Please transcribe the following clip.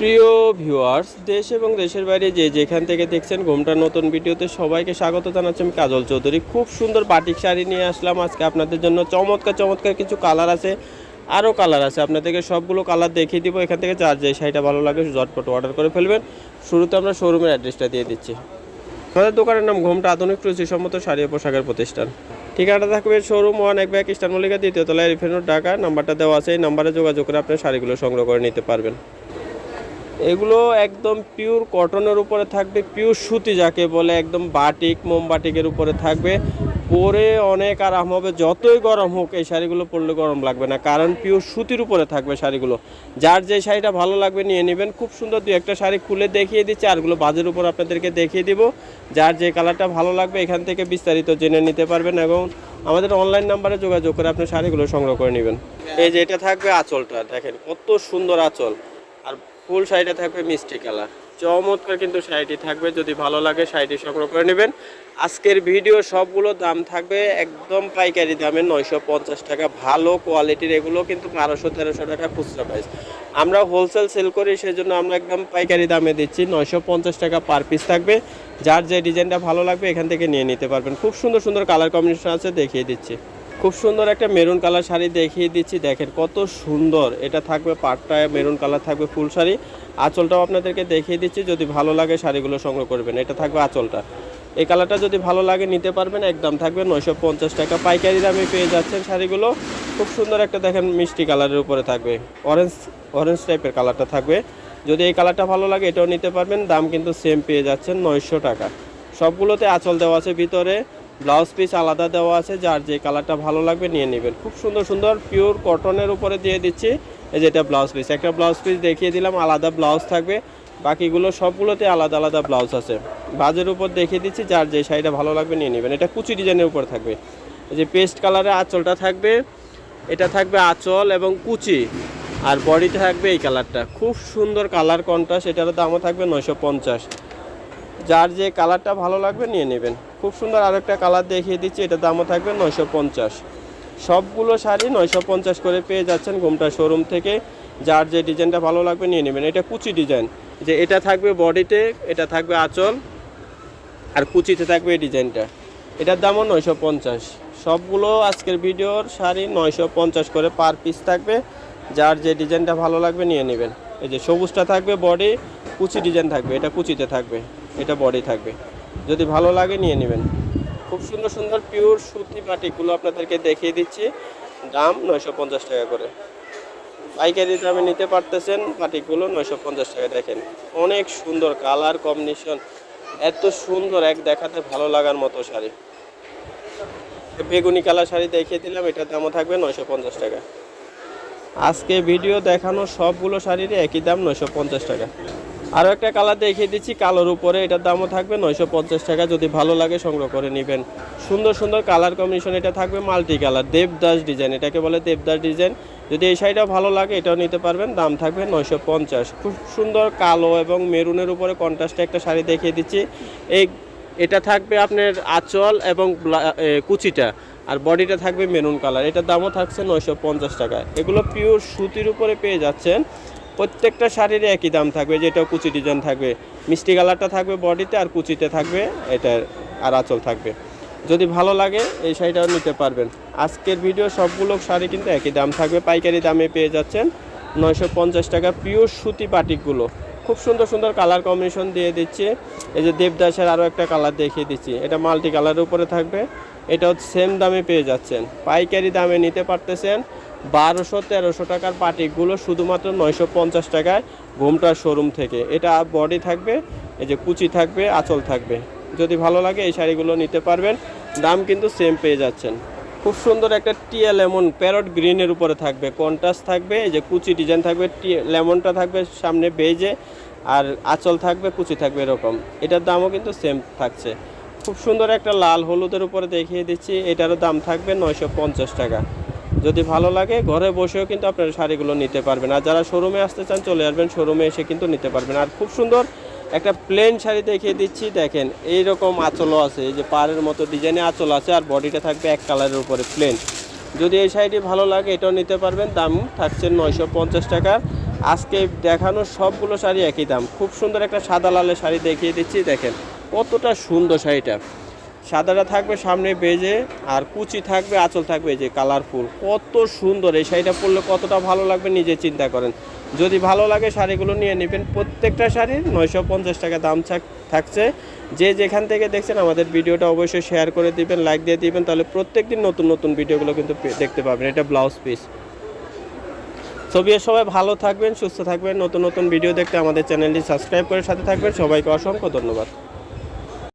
প্রিয় ভিউয়ার্স দেশ এবং দেশের বাইরে যে যেখান থেকে দেখছেন ঘুমটা নতুন ভিডিওতে সবাইকে স্বাগত জানাচ্ছি আমি কাজল চৌধুরী। খুব সুন্দর বাটিক শাড়ি নিয়ে আসলাম আজকে আপনাদের জন্য। চমৎকার চমৎকার কিছু কালার আছে আরও কালার আছে। আপনাদেরকে সবগুলো কালার দেখিয়ে দিব। এখান থেকে চার যে শাড়িটা ভালো লাগে ঝটপট অর্ডার করে ফেলবেন। শুরুতে আমরা শোরুমের অ্যাড্রেসটা দিয়ে দিচ্ছি। আমাদের দোকানের নাম ঘুমটা আধুনিক রুচিসম্মত শাড়ি পোশাকের প্রতিষ্ঠান। ঠিকানাটা থাকবে শোরুম ওয়ান এক ব্যাগ ইস্টার মল্লিকা, দ্বিতীয় তলায় রিফেনুর, ঢাকা। নাম্বারটা দেওয়া আছে। এই নাম্বারে যোগাযোগ করে আপনার শাড়িগুলো সংগ্রহ করে নিতে পারবেন। এগুলো একদম পিওর কটনের উপরে থাকবে পিওর সুতি যাকে বলে, একদম বাটিক মোমবাটিকের উপরে থাকবে। পরে অনেক আরাম হবে, যতই গরম হোক, এই শাড়িগুলো পরলে গরম লাগবে না, কারণ পিওর সুতির উপরে থাকবে শাড়িগুলো। যার যে শাড়িটা ভালো লাগবে নিয়ে নেবেন। খুব সুন্দর দুই একটা শাড়ি খুলে দেখিয়ে দিচ্ছি আরগুলো বাজের উপর আপনাদেরকে দেখিয়ে দিব। যার যে কালারটা ভালো লাগবে, এখান থেকে বিস্তারিত জেনে নিতে পারবেন এবং আমাদের অনলাইন নাম্বারে যোগাযোগ করে আপনি শাড়িগুলো সংগ্রহ করে নেবেন। এই যে এটা থাকবে আঁচলটা, দেখেন কত সুন্দর আঁচল। আর ফুল শাড়িটা থাকবে মিষ্টি কালার। চমৎকার কিন্তু শাড়িটি থাকবে, যদি ভালো লাগে শাড়িটি সংগ্রহ করে নেবেন। আজকের ভিডিও সবগুলো দাম থাকবে একদম পাইকারি দামে নয়শো পঞ্চাশ টাকা। ভালো কোয়ালিটির এগুলো কিন্তু বারোশো, তেরোশো টাকা খুচরা প্রাইস আমরা হোলসেল সেল করি সেই জন্য আমরা একদম পাইকারি দামে দিচ্ছি। নয়শো পঞ্চাশ টাকা পার পিস থাকবে। যার যে ডিজাইনটা ভালো লাগবে, এখান থেকে নিয়ে নিতে পারবেন। খুব সুন্দর সুন্দর কালার কম্বিনেশন আছে, দেখিয়ে দিচ্ছি। খুব সুন্দর একটা মেরুন কালার শাড়ি দেখিয়ে দিচ্ছি। দেখেন কত সুন্দর। এটা থাকবে পাটটায় মেরুন কালার থাকবে ফুল শাড়ি। আঁচলটাও আপনাদেরকে দেখিয়ে দিচ্ছি। যদি ভালো লাগে শাড়িগুলো সংগ্রহ করবেন। এটা থাকবে আঁচলটা। এই কালারটা যদি ভালো লাগে নিতে পারবেন, একদম থাকবে নয়শো পঞ্চাশ টাকা। পাইকারি দামে পেয়ে যাচ্ছেন শাড়িগুলো। খুব সুন্দর একটা দেখেন মিষ্টি কালারের উপরে থাকবে। অরেঞ্জ অরেঞ্জ টাইপের কালারটা থাকবে। যদি এই কালারটা ভালো লাগে এটাও নিতে পারবেন। দাম কিন্তু সেম পেয়ে যাচ্ছেন নয়শো টাকা। সবগুলোতে আঁচল দেওয়া আছে ভিতরে। ব্লাউজ পিস আলাদা দেওয়া আছে, যার যে কালারটা ভালো লাগবে নিয়ে নেবেন। খুব সুন্দর সুন্দর পিওর কটনের উপরে দিয়ে দিচ্ছি। এই যেটা ব্লাউজ পিস, একটা ব্লাউজ পিস দেখিয়ে দিলাম, আলাদা ব্লাউজ থাকবে। বাকিগুলো সবগুলোতে আলাদা আলাদা ব্লাউজ আছে। বাজের উপর দেখিয়ে দিচ্ছি, যার যে শাড়িটা ভালো লাগবে নিয়ে নেবেন। এটা কুচি ডিজাইনের উপর থাকবে। এই যে পেস্ট কালারের আঁচলটা থাকবে। এটা থাকবে আঁচল এবং কুচি। আর বডিতে থাকবে এই কালারটা খুব সুন্দর কালার কন্ট্রাস্ট এটার দামও থাকবে নয়শো পঞ্চাশ। যার যে কালারটা ভালো লাগবে নিয়ে নেবেন। খুব সুন্দর আর একটা কালার দেখিয়ে দিচ্ছি, এটার দামও থাকবে নয়শো পঞ্চাশ। সবগুলো শাড়ি নয়শো পঞ্চাশ করে পেয়ে যাচ্ছেন ঘুমটা শোরুম থেকে। যার যে ডিজাইনটা ভালো লাগবে নিয়ে নেবেন। এটা কুচি ডিজাইন। যে এটা থাকবে বডিতে, এটা থাকবে আঁচল, আর কুচিতে থাকবে এই ডিজাইনটা। এটার দামও নয়শো পঞ্চাশ। সবগুলো আজকের ভিডিওর শাড়ি নয়শো পঞ্চাশ করে পার পিস থাকবে। যার যে ডিজাইনটা ভালো লাগবে নিয়ে নেবেন। এই যে সবুজটা থাকবে বডি, কুচি ডিজাইন থাকবে। এটা কুচিতে থাকবে। এটা বডি থাকবে। যদি ভালো লাগে, নিয়ে নেবেন। খুব সুন্দর সুন্দর পিওর সুতি বাটিকগুলো আপনাদেরকে দেখিয়ে দিচ্ছি। দাম নয়শো পঞ্চাশ টাকা করে। পাইকারি দামে নিতে পারতেছেন বাটিকগুলো নয়শো পঞ্চাশ টাকা। দেখেন, অনেক সুন্দর কালার কম্বিনেশন এত সুন্দর এক দেখাতে ভালো লাগার মতো শাড়ি। বেগুনি কালার শাড়ি দেখিয়ে দিলাম, এটার দামও থাকবে নয়শো পঞ্চাশ টাকা। আজকে ভিডিও দেখানো সবগুলো শাড়ির একই দাম নয়শো পঞ্চাশ টাকা। আরও একটা কালার দেখিয়ে দিচ্ছি, কালোর উপরে। এটার দামও থাকবে নয়শো পঞ্চাশ টাকা, যদি ভালো লাগে সংগ্রহ করে নেবেন। সুন্দর সুন্দর কালার কম্বিনেশন এটা থাকবে মাল্টি কালার দেবদাস ডিজাইন। এটাকে বলে দেবদাস ডিজাইন। যদি এই শাড়িটা ভালো লাগে, এটাও নিতে পারবেন, দাম থাকবে নয়শো পঞ্চাশ। খুব সুন্দর কালো এবং মেরুনের উপরে কন্ট্রাস্টে একটা শাড়ি দেখিয়ে দিচ্ছি। এই, এটা থাকবে আপনার আঁচল এবং কুচিটা, আর বডিটা থাকবে মেরুন কালার। এটার দামও থাকছে নয়শো পঞ্চাশ টাকা এগুলো পিওর সুতির উপরে পেয়ে যাচ্ছেন। প্রত্যেকটা শাড়ির একই দাম থাকবে যেটাও কুচি ডিজাইন থাকবে। মিষ্টি কালারটা থাকবে বডিতে আর কুচিতে থাকবে, এটার আর আঁচল থাকবে। যদি ভালো লাগে, এই শাড়িটাও নিতে পারবেন। আজকের ভিডিও সবগুলো শাড়ি কিন্তু একই দাম থাকবে, পাইকারি দামে পেয়ে যাচ্ছেন নয়শো পঞ্চাশ টাকা পিওর সুতি বাটিকগুলো খুব সুন্দর সুন্দর কালার কম্বিনেশন দিয়ে দিচ্ছি। এই যে দেবদাসের আরও একটা কালার দেখিয়ে দিচ্ছি। এটা মাল্টি কালারের উপরে থাকবে। এটাও সেম দামে পেয়ে যাচ্ছেন। পাইকারি দামে নিতে পারতেছেন বারোশো, তেরোশো টাকার পাটিকগুলো শুধুমাত্র নয়শো পঞ্চাশ টাকায় ঘুমটার শোরুম থেকে। এটা বডি থাকবে, এই যে কুচি থাকবে, আঁচল থাকবে। যদি ভালো লাগে এই শাড়িগুলো নিতে পারবেন। দাম কিন্তু সেম পেয়ে যাচ্ছেন। খুব সুন্দর একটা টিয়া লেমন প্যারট গ্রিনের উপরে থাকবে, কন্ট্রাস্ট থাকবে, এই যে কুচি ডিজাইন থাকবে, টিয়া লেমনটা থাকবে সামনে বেজে, আর আঁচল থাকবে, কুচি থাকবে এরকম। এটার দামও কিন্তু সেম থাকছে। খুব সুন্দর একটা লাল হলুদের উপরে দেখিয়ে দিচ্ছি, এটারও দাম থাকবে নয়শো পঞ্চাশ টাকা। যদি ভালো লাগে, ঘরে বসেও কিন্তু আপনারা শাড়িগুলো নিতে পারবেন। আর যারা শোরুমে আসতে চান, চলে আসবেন শোরুমে এসে কিন্তু নিতে পারবেন। আর খুব সুন্দর একটা প্লেন শাড়ি দেখিয়ে দিচ্ছি, দেখেন এই রকম আঁচলও আছে যে পাড়ের মতো ডিজাইনে আঁচল আছে, আর বডিটা থাকবে এক কালারের উপরে প্লেন যদি এই শাড়িটি ভালো লাগে, এটাও নিতে পারবেন, দাম থাকছে নয়শো পঞ্চাশ টাকা। আজকে দেখানো সবগুলো শাড়ি একই দাম। খুব সুন্দর একটা সাদা লালের শাড়ি দেখিয়ে দিচ্ছি, দেখেন, কতটা সুন্দর শাড়িটা। সাদাটা থাকবে সামনে বেজে আর কুচি থাকবে, আঁচল থাকবে এই যে কালারফুল। কত সুন্দর, এই শাড়িটা পরলে কতটা ভালো লাগবে নিজে চিন্তা করেন। যদি ভালো লাগে শাড়িগুলো নিয়ে নেবেন, প্রত্যেকটা শাড়ির নয়শো পঞ্চাশ টাকা দাম থাক- থাকছে। যে যেখান থেকে দেখছেন আমাদের ভিডিওটা অবশ্যই শেয়ার করে দিবেন, লাইক দিয়ে দিবেন, তাহলে প্রত্যেকদিন নতুন নতুন ভিডিওগুলো কিন্তু দেখতে পাবেন। এটা ব্লাউজ পিস। ছবি সবাই ভালো থাকবেন, সুস্থ থাকবেন। নতুন নতুন ভিডিও দেখতে আমাদের চ্যানেলটি সাবস্ক্রাইব করে সাথে থাকবেন। সবাইকে অসংখ্য ধন্যবাদ।